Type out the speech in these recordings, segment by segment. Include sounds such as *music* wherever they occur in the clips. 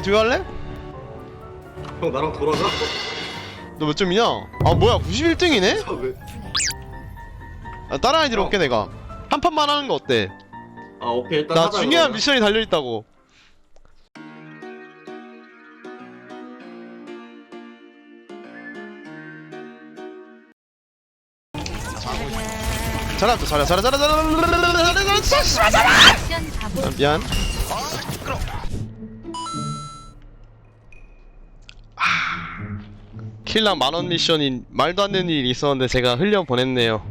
듀오 할래? 형 나랑 돌아가? 너 몇 점이냐? 아 뭐야 91등이네? 아, 왜? 아, 다른 아이디로 올게 내가 한 판만 하는 거 어때? 아 오케이 일단 나 하자, 중요한 그러면. 미션이 달려있다고 잘했다 잘해 잘해 잘해 잘해 잘해 잘해 미션 가보 아, 미안 킬랑 만원 미션인 말도 안 되는 일이 있었는데 제가 흘려 보냈네요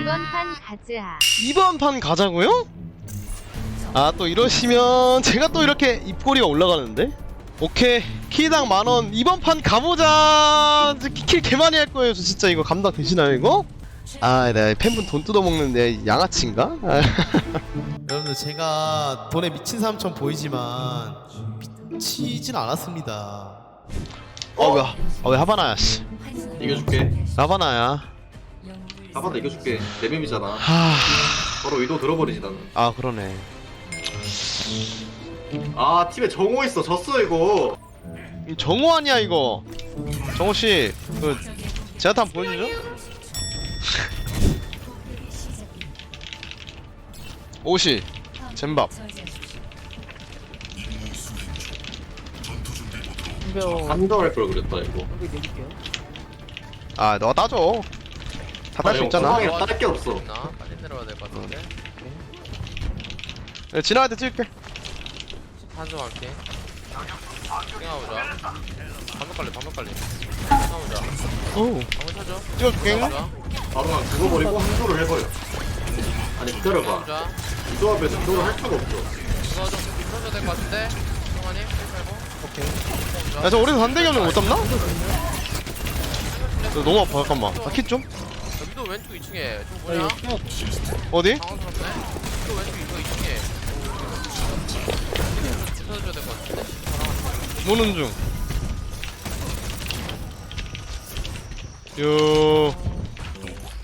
이번 판 가즈아 이번 판 가자고요? 아 또 이러시면 제가 또 이렇게 입꼬리가 올라가는데? 오케이 키당 만원 이번 판 가보자 킬 개많이 할 거예요 저 진짜 이거 감당 되시나요 이거? 아 내가 팬분 돈 뜯어먹는데 양아치인가? 아, *laughs* 여러분들 제가 돈에 미친 사람처럼 보이지만 미치진 않았습니다. 어? 뭐야 어왜 하바나야 씨. 이겨줄게. 하바나야. 하바나 이겨줄게. 내 맵이잖아. 하... 바로 의도 들어버리지 나는. 아 그러네. 아 팀에 정호 있어. 졌어 이거. 이 정호 아니야 이거. 정호씨 그 제가 한번 보여주죠? 오시. 젠밥 한다할 걸 그랬다 이거. 아 너가 따줘. 다 딸수 있잖아. 상황에 딸게 없어. 나? 빨리 내려와야 될 것 같은데. 네, 지나갈 때 찍을게. 한점 할게 띵하보자. 반복 갈래 반복 갈래. 띵하보자. 오 반복 쳐줘 찍어줄게. 띵하보자. 바로 난 죽어버리고 한조를 해버려. 아니 기다려봐. 이 조합에서 한조를 할 수가 없어. 이거 좀 비춰줘야 될 것 같은데 야저 오래서 단대기 없는 거못 잡나? 너 너무 아파 잠깐만 나킷좀 여기도 왼쪽 2층에 좀 뭐냐 어디? 당황스럽네 또 왼쪽 이거 2층에 비춰줘야 될 것 같은데 모는 중 요...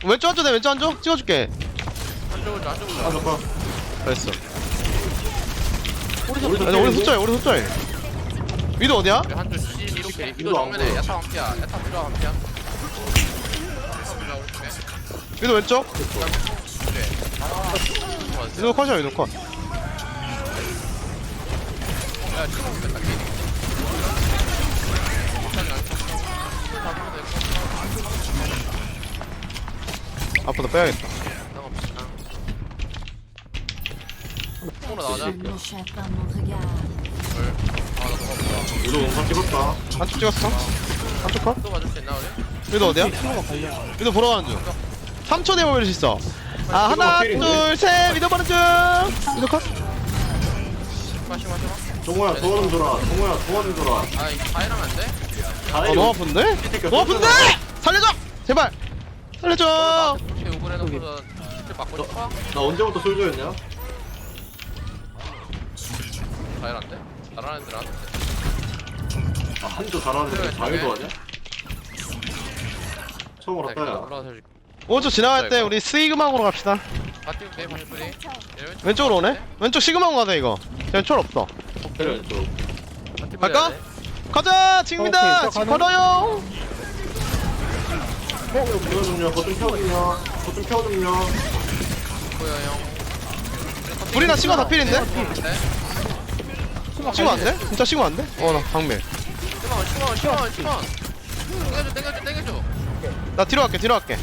왼쪽 앉아 내 왼쪽 앉아 찍어줄게 한쪽으로 한쪽으로 아 잠깐 됐어 우리 야, 숫자에 우리 숫자에 위도 어디야? 우리 한쪽 C 이렇게 이거 위도 안 정면에. 야타 완피야 야타 부자 오른쪽에 위도 왼쪽 그래 위도 컷이야 위도 컷. 앞으로 빼야겠다. 헐. 아, 나 찍었다 한쪽 찍었어 한쪽 컷 또 맞을 수 있나, 우리? 위도 어디야? 위도 보러 가는 중 3초 뒤에 모일 수 있어 아 하나 둘셋 위도 보는 중 위도 컷 마시, 마시, 마시. 정호야 도와좀 줘라 정호야 도와좀 줘라 아, 이거 다 이러면 안 돼? 어, 너무 아픈데? 너무 아픈데? 살려줘! 제발! 살려줘! 그렇게 욕을 해놓고서 진짜 맞고 싶어? 나 언제부터 솔저였냐? 다 이러는데? 잘하는 애들. 아 한조 잘하는데 그래, 장애도 그래. 하냐? 처음 자, 일단 알았다 야 올라가서 해줄게. 오른쪽 지나갈 때 우리 스이그마으로 갑시다 왼쪽 왼쪽으로 오네? 왼쪽 시그마으로 가자 이거 그냥 철 없어 때려 띄워야 갈까? 돼. 가자! 지금입니다! 지금 걸어요! 키워줌요 버튼 키워줌요 버튼 키워줌요 보여, 형. 우리나 시그마 다 필인데? 네? 시그마 안 돼? 진짜 시그마 안 돼? 어 나 방밀 시원, 시원, 시원, 시원. 땡겨줘, 땡겨줘, 땡겨줘. 나 뒤로 갈게 뒤로 갈게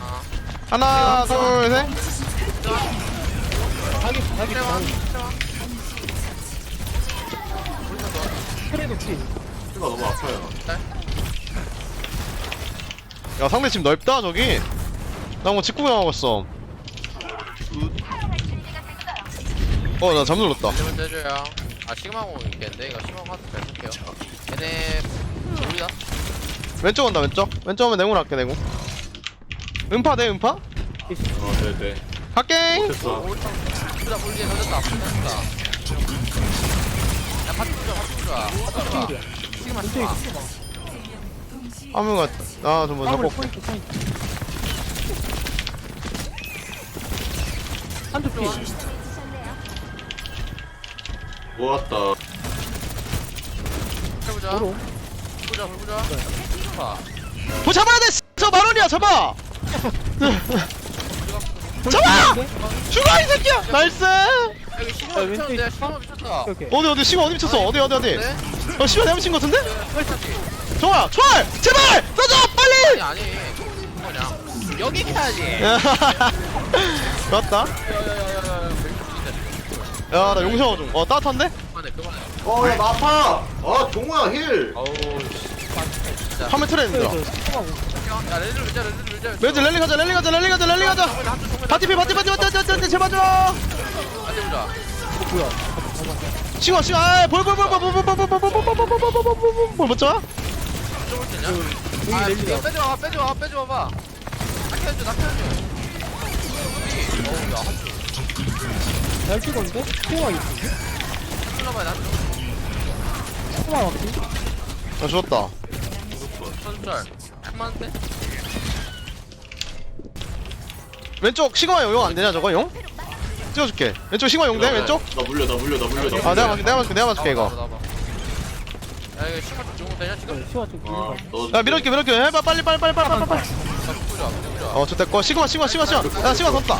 아. 하나 둘셋 트레마, 트레마. 키가 너무 아파요 야 상대 집 넓다 저기 나 뭐 직구 경 하고 있어 어 나 잠 눌렀다 되면 해줘요. 아 시그마공 있겠는데 이거 시그마공 하도 잘 쓸게요. 얘네 우리다. 왼쪽 온다 왼쪽 왼쪽 오면 내공 할게 내공 음파 돼 음파? 어 네네 갈게 됐어 보다 볼리에 던졌다. 던졌다. 야 파티 부자 파티 부자. 파티 부자. 시그마 시그마. 아무가 먼저 잡고 올게. 모았다 보자 보자 보자 자뭐 잡아야 돼! 씨. 저 만원이야 잡아! *laughs* 잡아! 죽어 이 새끼야! 나이스! 여기 미쳤는데 시그마 미쳤다 오케이. 어디 어디 시간 어디 미쳤어 어디 어디 어디 네? 어 시간 내가 미친 거 같은데? 펄타지 정아 총알! 제발! 써줘 빨리! 아니 아니 그냥 여기 가야지 *laughs* 맞다 야야야야 야야나 용서가 좀어 따뜻한데? 그만해 그만해 어, 야, 나 아파! 아, 종호야, 힐! 어우 진짜 화면 틀에 있는 거야 렐리 밀자 렐리 밀자 매즈 랠리 가자 랠리 가자 랠리 가자 랠리 가자 바티피 바티 바티 바티 바티 바티 제발 좀 안돼 보자 시간 시간 아이 볼볼 볼 볼 볼 볼 볼 볼 볼 볼 볼 볼 볼 볼 볼 볼 못 잡아? 쫄 테냐? 아 이거 빼줘봐 빼줘봐 빼줘봐 낙해줘 낙해줘 잘 찍었는데? 코가 있어. 찔러봐야 나 코가 막지? 아 죽었다 선절 그만한데? 왼쪽 시그마 용 안 되냐 저거 용? 찍어줄게 왼쪽 시그마 용 돼? 왼쪽? 나 물려, 나 물려, 나 물려. 나 아 내가. 맞을게 내가 맞을게 내가 맞을게 이거. 야 이거 시간 좀 되냐 지금? 시가 좀 길는 아, 거. 야 밀어줄게 밀어줄게 해봐 빨리 빨리 빨리 빨리 빨리 빨리 나 보자 어 좋댔고 시그마 시그마 시그마 시그마 야 시그마 섰다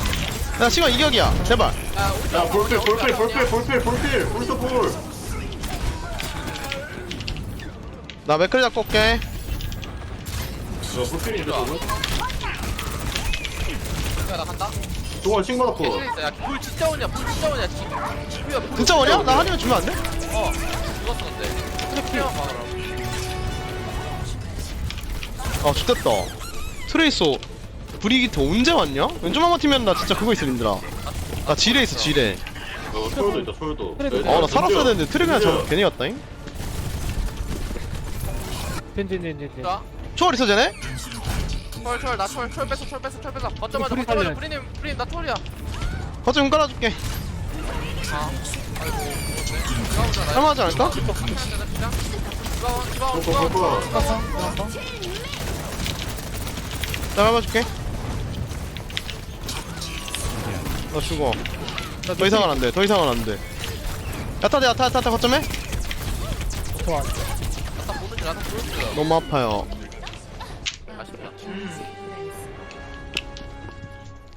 야 시그마 이격이야. 제발. 야 볼필, 볼필, 볼필, 볼필, 볼필, 볼도 볼. 나 맥클 잡고 올게. 야, 볼필인데, 저거? 야나 간다. 종호 싱마 넣고. 야불 진짜 오냐 불 진짜 오냐 지우야 불 진짜 원이야? 나 한이면 주면 안 돼? 어 죽었어 근데 봐 그럼 아 좋댔다. 트레이소 브리기트 언제 왔냐? 왼쪽만 같으면 나 진짜 그거 있어 린들아. 나 지뢰 있어 지뢰. 어, 철도 있다, 철도. 그래도- 어나 살았어야 되는데 문제야. 저 괜히 갔다잉? 젠젠젠젠젠. 자. 초월 있어 쟤네? 철 철 나 철 철 뺐어 철 뺐어 철 뺐어. 거점마자 불이 거점마자 살려야 프리님 프리님 나 철이야. 거점 좀 깔아줄게. 아 아이고. 죽었네 누가 오자 나 할만하지 않을까? 나 밟아줄게 나 죽어 더 이상은 안 돼 더 이상은 안 돼 야타대 야타 야타 야타 거점에? 좋아. 나 보는 줄 나도 보는 줄 너무 아파요 아쉽다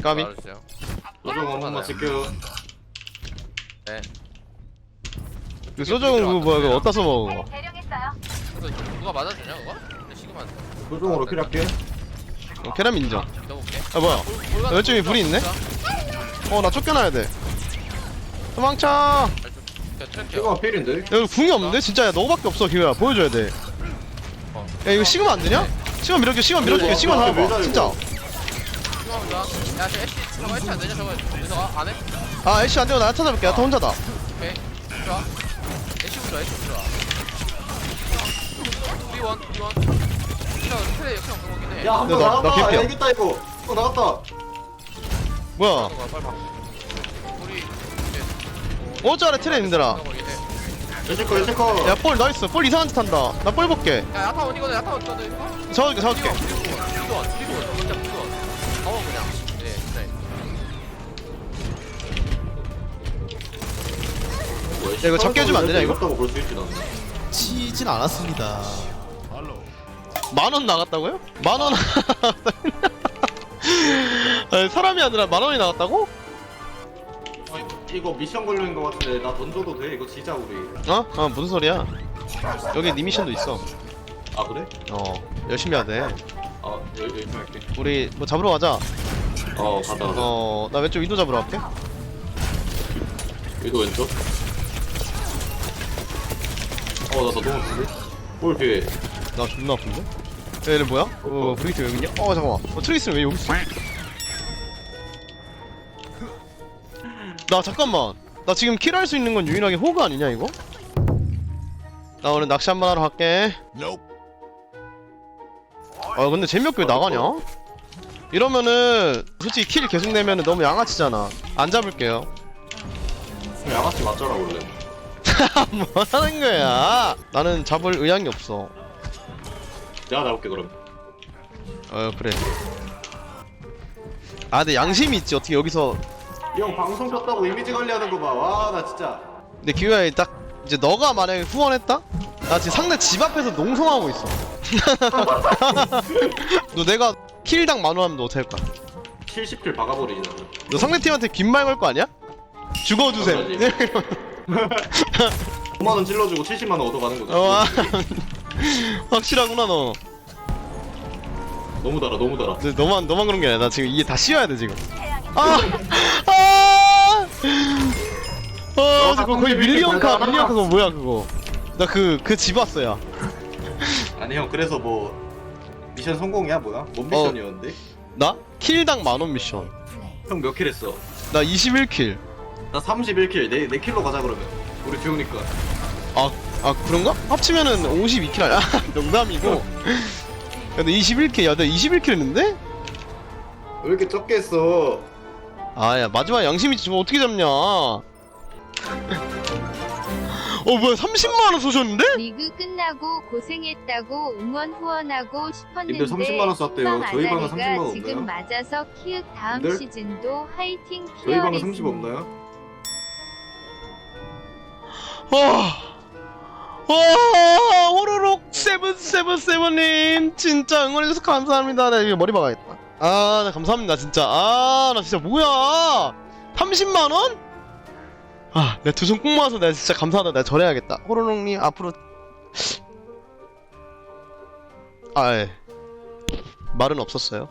까비 도종 한 번만 쓸게요. 네 그 소정 그거 뭐야 그거 어디다 써먹어 그거 그래서 누가 맞아주냐 그거? 근데 도종으로 필요할게. 어, 계란 인정 믿어볼게 아 뭐야 왼쪽에 불이 있네? 어나 쫓겨나야 돼. 도망쳐. 싱마 필인데? 야 이거 궁이 없는데? 진짜 야 너밖에 없어 기회야. 보여줘야 돼야 이거 식으면 안 되냐? 시간 밀어줄게 시간 밀어줄게. 시간 밀자, 잡아봐. 밀자, 진짜. 시그마 보자 야저 애쉬 저거 애쉬 안 되냐 저거? 윤서가 안 해? 아 애쉬 안 되고 나 찾아볼게. 야타 혼자다. 오케이. 좋아 애쉬 보자 애쉬 보자 우리 원 우리원. 진짜 트레이 역시 없는 거긴 해 야, 한 번 나- 나 나갔다. 개피야. 야, 이겼다, 이거. 어, 나갔다. 뭐야 빨리 봐 우리 어쩌래 트레인들아 예체커, 예체커. 야볼 나이스 볼 이상한 짓 한다 나 볼 볼게 야 야타 원이거든 야타 원이거든 이거 잡아줄게 잡아줄게 우리원 우리원 진짜 우리원 가워 그냥 네 네. 야, 이거 잡게 해주면 안 되냐, 이거? 이겼다고 볼 수 있지, 나는. 치진 않았습니다. 만 원 나갔다고요? 만 원. *laughs* 아니, 사람이 아니라 만 원이 나갔다고? 어, 이거 미션 걸려있는 거 같은데 나 던져도 돼? 이거 진짜 우리 어? 어 무슨 소리야? 여기 니 미션도 있어. 아 그래? 어 열심히 해야 돼. 아 여기 열심히 할게 우리 뭐 잡으러 가자. 어 가자 가자 어나 왼쪽 위도 잡으러 갈게. 여기도 왼쪽 어나나 너무 아픈데? 볼 뒤에 나 존나 아픈데? 야, 얘네 뭐야? 어 브리트 여기 있냐? 어 잠깐만. 어 트레이스는 왜 여기 있어? 나 잠깐만. 나 지금 킬할 수 있는 건 유일하게 호그 아니냐 이거? 나 오늘 낚시 한번 하러 갈게. 아 근데 재미없게 왜 나가냐? 이러면은 솔직히 킬 계속 내면은 너무 양아치잖아. 안 잡을게요. 양아치 맞잖아 원래 *laughs* 뭐 하는 거야? 나는 잡을 의향이 없어. 내가 나올게 그럼 어 그래. 아 근데 양심이 있지 어떻게 여기서 이 형 방송 켰다고 이미지 관리하는 거 봐 와 나 진짜 근데 기회에 딱 이제 너가 만약에 후원했다? 나 지금 상대 집 앞에서 농성하고 있어. *laughs* 너 내가 킬당 만원 하면 너 어떻게 할 거야? 70킬 박아버리지 나는 너 상대팀한테 귓말 걸 거 아니야? 죽어주셈. 당연하지. 5만 원 찔러주고 70만 원 얻어가는 거지 어, 아, *laughs* 확실하구나 너. 너무 달아 너무 달아 근데 너만 너만 그런 게 아니라 나 지금 이게 다 씌워야 돼 지금. 아, 아, 어, 저 그거 거의 밀리언카 밀리언카 그거 뭐야 그거? 나 그 그 집 왔어야. 아니 형 그래서 뭐 미션 성공이야 뭐야? 뭔 어. 미션이었는데? 나 킬당 만원 미션. 형 몇 킬 했어? 나 21킬. 나 31킬 내, 내 킬로 가자 그러면 우리 좋으니까 아, 아 그런가? 합치면은 52킬 아니야? *laughs* 농담이고. 근데 21킬, 야, 내가 21킬 했는데? 왜 이렇게 적게 했어 아, 야, 마지막 양심이 지금 어떻게 잡냐? 어, 뭐야, 30만원 쏘셨는데? 리그 끝나고 고생했다고 응원 후원하고 싶었는데 님들 30만 원 썼대요. 희망 저희 방은 아다리가 30만 원 지금 없나요? 맞아서 키읔 다음 님들? 시즌도 화이팅 저희 방은 30 피어리스님. 없나요? 와, 와, 호로록 세븐 세븐 세븐님 진짜 응원해줘서 감사합니다. 나 이거 머리 박아야겠다. 아, 나 감사합니다 진짜. 아, 나 진짜 뭐야? 30만 원? 아, 내가 두 손 꼭 모아서 내가 진짜 감사하다. 내가 절해야겠다. 호로록님 앞으로 아, 예. 말은 없었어요.